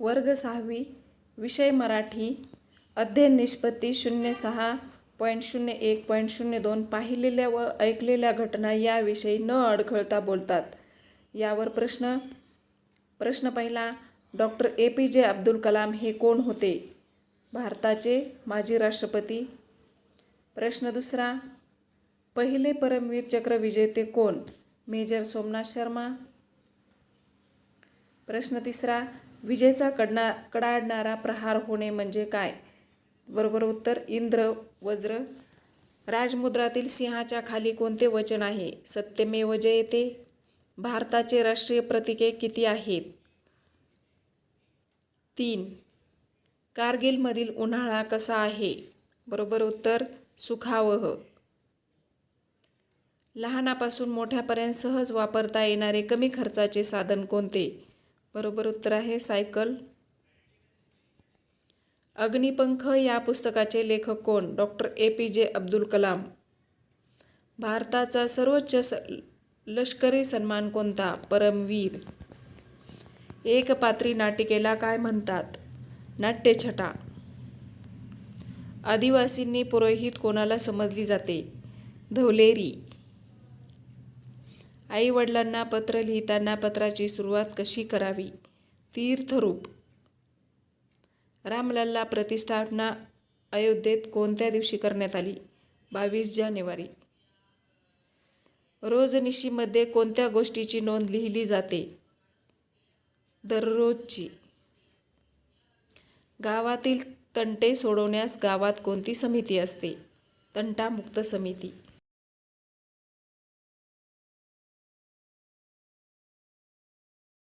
वर्ग सहावी विषय मराठी अध्ययन निष्पत्ती शून्य सहा पॉईंट शून्य एक पॉईंट शून्य दोन पाहिलेल्या व ऐकलेल्या घटना याविषयी न अडखळता बोलतात. यावर प्रश्न प्रश्न पहिला doctor A P J Abdul Kalam हे कोण होते? भारताचे माजी राष्ट्रपती. प्रश्न दुसरा पहिले परमवीर चक्र विजेते कोण? मेजर सोमनाथ शर्मा. प्रश्न तिसरा विजेचा कडणा कडाडणारा प्रहार होणे म्हणजे काय? बरोबर उत्तर इंद्र वज्र. राजमुद्रातील सिंहाच्या खाली कोणते वचन आहे? सत्यमेव जयते. भारताचे राष्ट्रीय प्रतीके किती आहेत? तीन. कारगिलमधील उन्हाळा कसा आहे? बरोबर उत्तर सुखावह. लहानापासून मोठ्यापर्यंत सहज वापरता येणारे कमी खर्चाचे साधन कोणते? बरोबर उत्तर आहे सायकल. अग्निपंख या पुस्तकाचे लेखक कोण? Doctor A. P. J. Abdul Kalam. भारताचा सर्वोच्च स लष्करी सन्मान कोणता? परमवीर. एकपात्री नाटिकेला काय म्हणतात? नाट्यछटा. आदिवासींनी पुरोहित कोणाला समजली जाते? धवलेरी. आईवडिलांना पत्र लिहिताना पत्राची सुरुवात कशी करावी? तीर्थरूप. रामलल्ला प्रतिष्ठापना अयोध्येत कोणत्या दिवशी करण्यात आली? बावीस जानेवारी. रोजनिशीमध्ये कोणत्या गोष्टीची नोंद लिहिली जाते? दररोजची. गावातील तंटे सोडवण्यास गावात कोणती समिती असते? तंटामुक्त समिती.